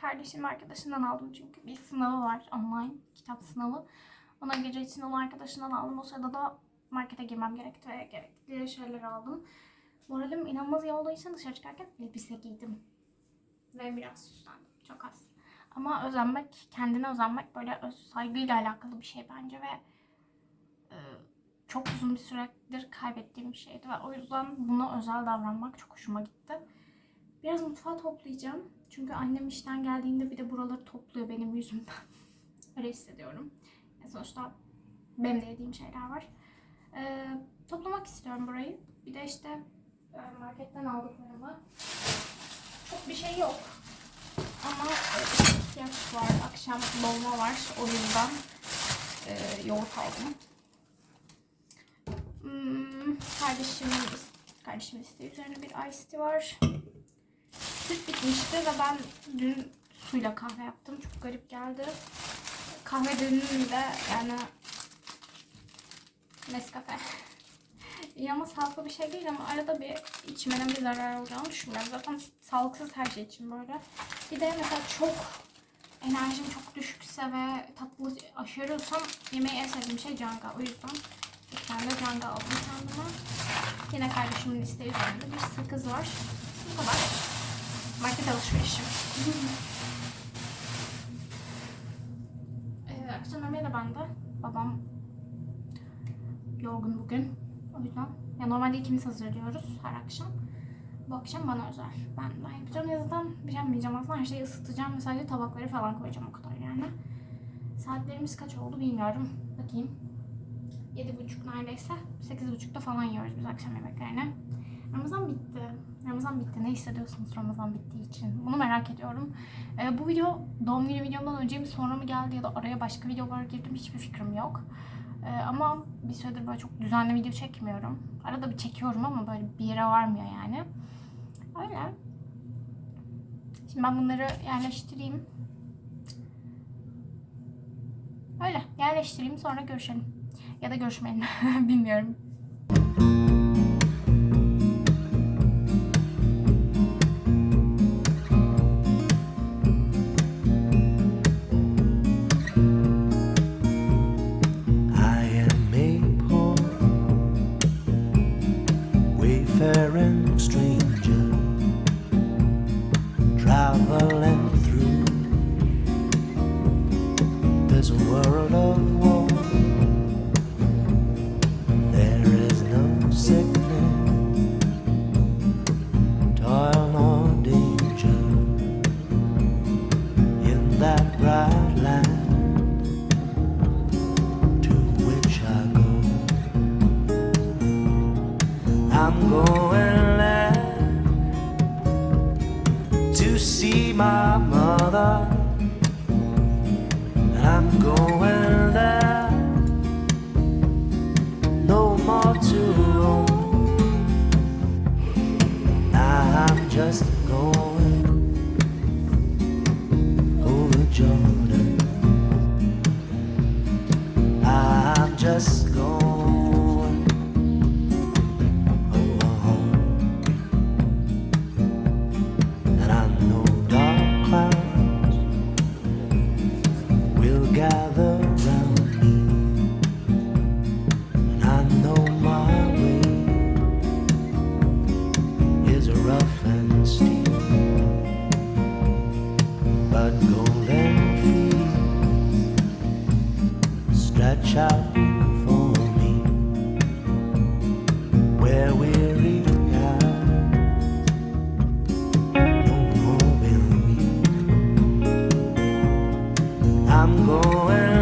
kardeşim arkadaşından aldım çünkü bir sınavı var online kitap sınavı. Ona gece için onu arkadaşından aldım. O sırada da markete girmem gerekti ve gerekli şeyler aldım. Moralim inanılmaz iyi olduğu için dışarı çıkarken elbise giydim. Ve biraz süslendim. Çok az. Ama özenmek, kendine özenmek böyle öz saygıyla alakalı bir şey bence ve e, çok uzun bir süredir kaybettiğim bir şeydi ve o yüzden buna özel davranmak çok hoşuma gitti. Biraz mutfağı toplayacağım. Çünkü annem işten geldiğinde bir de buraları topluyor benim yüzümden. Öyle hissediyorum. Yani sonuçta benim de yediğim şeyler var. Ee, toplamak istiyorum burayı. Bir de işte e, marketten aldıklarımı. Çok bir şey yok. Ama e, ihtiyaç var. Akşam dolma var. O yüzden e, yoğurt aldım. Hmm, kardeşimin, kardeşimin isteği üzerine bir iced tea var. Süt bitmişti ve ben dün suyla kahve yaptım. Çok garip geldi. Kahve dönümü de yani Nescafe. İyi ama sağlıklı bir şey değil ama arada bir içmenin bir zarar olacağını düşünmüyorum. Zaten sağlıksız her şey için böyle. Bir de mesela çok enerjim çok düşükse ve tatlı aşırıyorsam yemeği en sevdiğim şey canga. O yüzden bir tane de canga aldım kendime. Yine kardeşimin isteği üzerinde bir sakız var. Bu kadar. Market alışverişim. ee, akşam yemeği de bende. Babam yorgun bugün. O yüzden ya normalde ikimiz hazırlıyoruz her akşam. Bu akşam bana özel. Ben, ben yapacağım. Ya zaten bir şey yapmayacağım aslında. Her şeyi ısıtacağım ve sadece tabakları falan koyacağım o kadar yani. Saatlerimiz kaç oldu bilmiyorum. Bakayım. Yedi buçuk neredeyse. Sekiz buçukta falan yiyoruz biz akşam yemeklerini. Ramazan bitti. Ramazan bitti. Ne hissediyorsunuz Ramazan bittiği için? Bunu merak ediyorum. Ee, bu video doğum günü videomdan önce mi sonra mı geldi ya da araya başka videolar girdim hiçbir fikrim yok. Ee, ama bir süredir böyle çok düzenli video çekmiyorum. Arada bir çekiyorum ama böyle bir yere varmıyor yani. Öyle. Şimdi ben bunları yerleştireyim. Öyle yerleştireyim sonra görüşelim. Ya da görüşmeyin. Bilmiyorum. Going land to see my mother. For me where no more. I'm going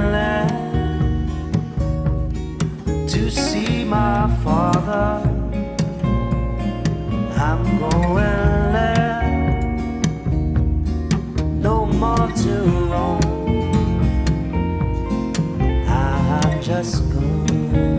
to see my father. I'm going you.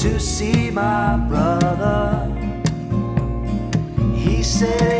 to see my brother. He said.